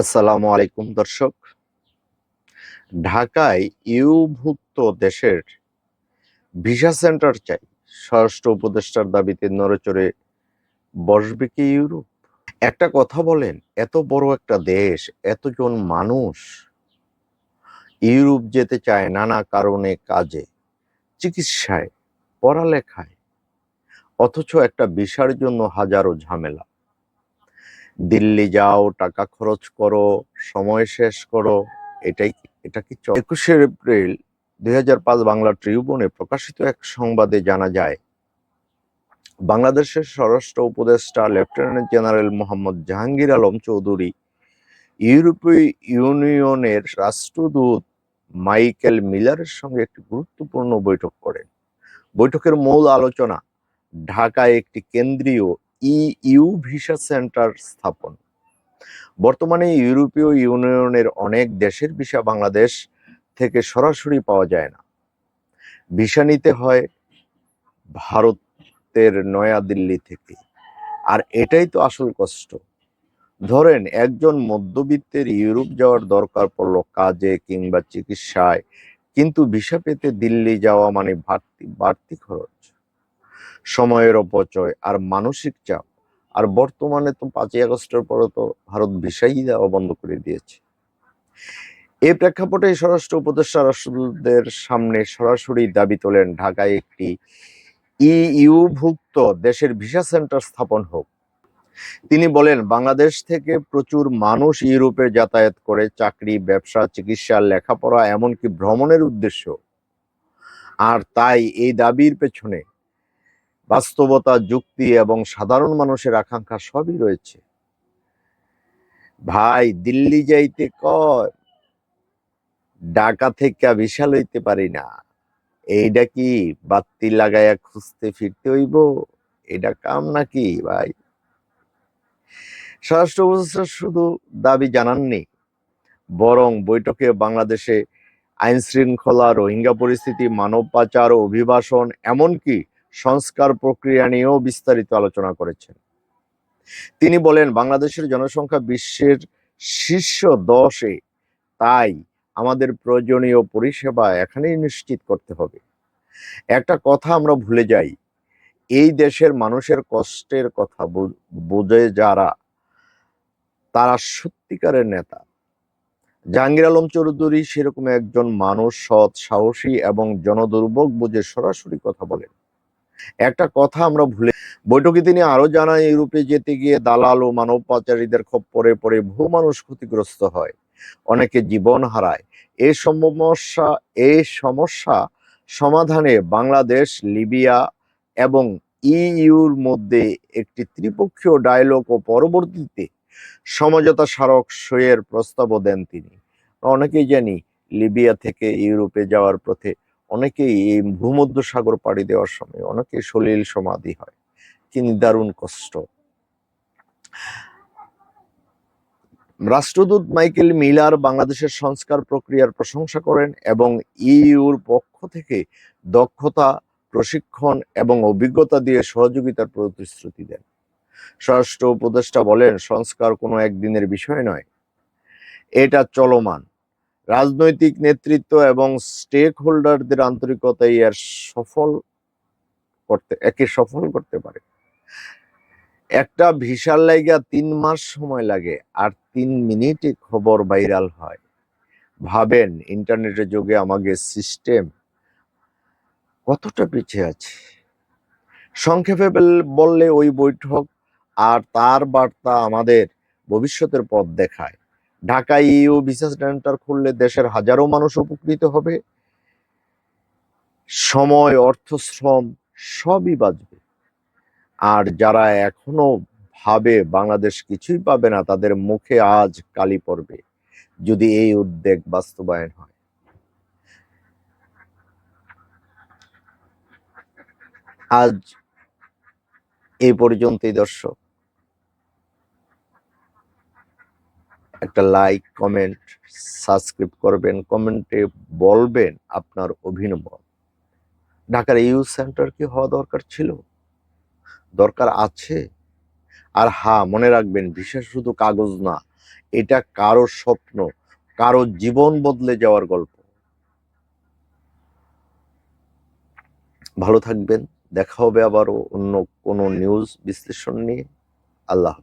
আসসালামু আলাইকুম, দর্শক। ঢাকায় ইউভুক্ত দেশের ভিসা সেন্টার চাই। স্বরাষ্ট্র উপদেষ্টার দাবিতে নড়েচড়ে বসবে কি ইউরোপ? একটা কথা বলেন, এত বড় একটা দেশ, এতজন মানুষ ইউরোপ যেতে চায় নানা কারণে কাজে, চিকিৎসায়, পড়ালেখায়, অথচ একটা ভিসার জন্য হাজারো ঝামেলা। দিল্লি যাও, টাকা খরচ করো, সময় শেষ করো, এটাই, এটা কি একুশে এপ্রিল দুই হাজার পাঁচ বাংলা ট্রিবিউনে প্রকাশিত এক সংবাদে জানা যায়, বাংলাদেশের স্বরাষ্ট্র উপদেষ্টা লেফটেন্যান্ট জেনারেল মোহাম্মদ জাহাঙ্গীর আলম চৌধুরী, ইউরোপীয় ইউনিয়নের রাষ্ট্রদূত মাইকেল মিলারের সঙ্গে একটি গুরুত্বপূর্ণ বৈঠক করেন, বৈঠকের মূল আলোচনা, ঢাকায় একটি কেন্দ্রীয় ইইউ ভিসা সেন্টার স্থাপন। বর্তমানে ইউরোপীয় ইউনিয়নের অনেক দেশের ভিসা বাংলাদেশ থেকে সরাসরি পাওয়া যায় না। ভিসা নিতে হয় ভারতের নয়াদিল্লি থেকে। আর এটাই তো আসল কষ্ট। ধরেন, একজন মধ্যবিত্তের ইউরোপ যাওয়ার দরকার পড়ল কাজে কিংবা চিকিৎসায়, কিন্তু ভিসা পেতে দিল্লি যাওয়া মানে বাড়তি বাড়তি খরচ। সময়ের অপচয় আর মানসিক চাপ। আর বর্তমানে তো পাঁচই আগস্টের পরে তো ভারত ভিসাই দেওয়া বন্ধ করে দিয়েছে। এই প্রেক্ষাপটে স্বরাষ্ট্র উপদেষ্টা রাষ্ট্রদূতদের সামনে সরাসরি দাবি তোলেন ঢাকায় একটি ইইউভুক্ত দেশের ভিসা সেন্টার স্থাপন হোক। তিনি বলেন, বাংলাদেশ থেকে প্রচুর মানুষ ইউরোপে যাতায়াত করে, চাকরি, ব্যবসা, চিকিৎসা, লেখাপড়া, এমনকি ভ্রমণের উদ্দেশ্য। আর তাই এই দাবির পেছনে বাস্তবতা, যুক্তি এবং সাধারণ মানুষের আকাঙ্ক্ষা সবই রয়েছে। ভাই, দিল্লি যাইতে কয় ঢাকা থেকে বিশাল হইতে পারি না। এইটা কি বাত্তি লাগাইয়া খুঁজতে ফিরতে হইব? এটা কাম নাকি ভাই? স্বরাষ্ট্র উপদেষ্টা শুধু দাবি জানাননি, বরং বৈঠকে বাংলাদেশে আইন শৃঙ্খলা রোহিঙ্গা পরিস্থিতি, মানব পাচার অভিবাসন, এমনকি সংস্কার প্রক্রিয়া নিয়েও বিস্তারিত আলোচনা করেছেন। তিনি বলেন, বাংলাদেশের জনসংখ্যা বিশ্বের শীর্ষ দশে, তাই আমাদের প্রয়োজনীয় পরিষেবা এখানেই নিশ্চিত করতে হবে। একটা কথা আমরা ভুলে যাই, এই দেশের মানুষের কষ্টের কথা বোঝে যারা, তারা সত্যিকারের নেতা। জাহাঙ্গীর আলম চৌধুরী সেরকম একজন মানুষ, সৎ, সাহসী এবং জনদুর্ভোগ বুঝে সরাসরি কথা বলেন। একটা কথা আমরা ভুলে বৈঠকে তিনি আরও জানায়, ইউরোপে যেতে গিয়ে দালাল ও মানব পাচারীদের খপ্পরে পড়ে বহু মানুষ ক্ষতিগ্রস্ত হয়। অনেকে জীবন হারায়। এই সমস্যা এই সমস্যা সমাধানে বাংলাদেশ, লিবিয়া এবং ইইউর মধ্যে একটি ত্রিপক্ষীয় ডায়লগ ও পরবর্তীতে সমঝোতা স্মারক সইয়ের প্রস্তাবও দেন তিনি। অনেকেই জানি, লিবিয়া থেকে ইউরোপে যাওয়ার পথে অনেকেই এই ভূমধ্য সাগর পাড়ি দেওয়ার সময় অনেকেই সলিল সমাধি হয়। কি দারুণ কষ্ট। রাষ্ট্রদূত মাইকেল মিলার বাংলাদেশের সংস্কার প্রক্রিয়ার প্রশংসা করেন এবং ইউর পক্ষ থেকে দক্ষতা, প্রশিক্ষণ এবং অভিজ্ঞতা দিয়ে সহযোগিতার প্রতিশ্রুতি দেন। স্বরাষ্ট্র উপদেষ্টা বলেন, সংস্কার কোনো একদিনের বিষয় নয়। এটা চলমান। রাজনৈতিক নেতৃত্ব এবং স্টেক হোল্ডারদের আন্তরিকতাই এর সফল করতে, একে সফল করতে পারে। একটা ভিসার লাইগা তিন মাস সময় লাগে আর তিন মিনিটে খবর ভাইরাল হয়। ভাবেন, ইন্টারনেটের যুগে আমাদের সিস্টেম কতটা পিছিয়ে আছে? সংক্ষেপে বললে ওই বৈঠক আর তার বার্তা আমাদের ভবিষ্যতের পথ দেখায়। ঢাকায় ইউ ভিসা সেন্টার খুললে দেশের হাজারো মানুষ উপকৃত হবে। সময়, অর্থ, শ্রম সবই বাঁচবে। আর যারা এখনও ভাবে বাংলাদেশ কিছুই পাবে না, তাদের মুখে আজ কালি পড়বে, যদি এই উদ্যোগ বাস্তবায়ন হয়। আজ এই পর্যন্তই দর্শক। একটা লাইক কমেন্ট সাবস্ক্রাইব করবেন কমেন্টে বলবেন আপনার অভিনব ঢাকার ইউ সেন্টার কি হওয়া দরকার ছিল? দরকার আছে? আর হ্যাঁ মনে রাখবেন, বিশেষ শুধু কাগজ না, এটা কারও স্বপ্ন, কারও জীবন বদলে যাওয়ার গল্প। ভালো থাকবেন, দেখা হবে আবারও অন্য কোনো নিউজ বিশ্লেষণ নিয়ে। আল্লাহ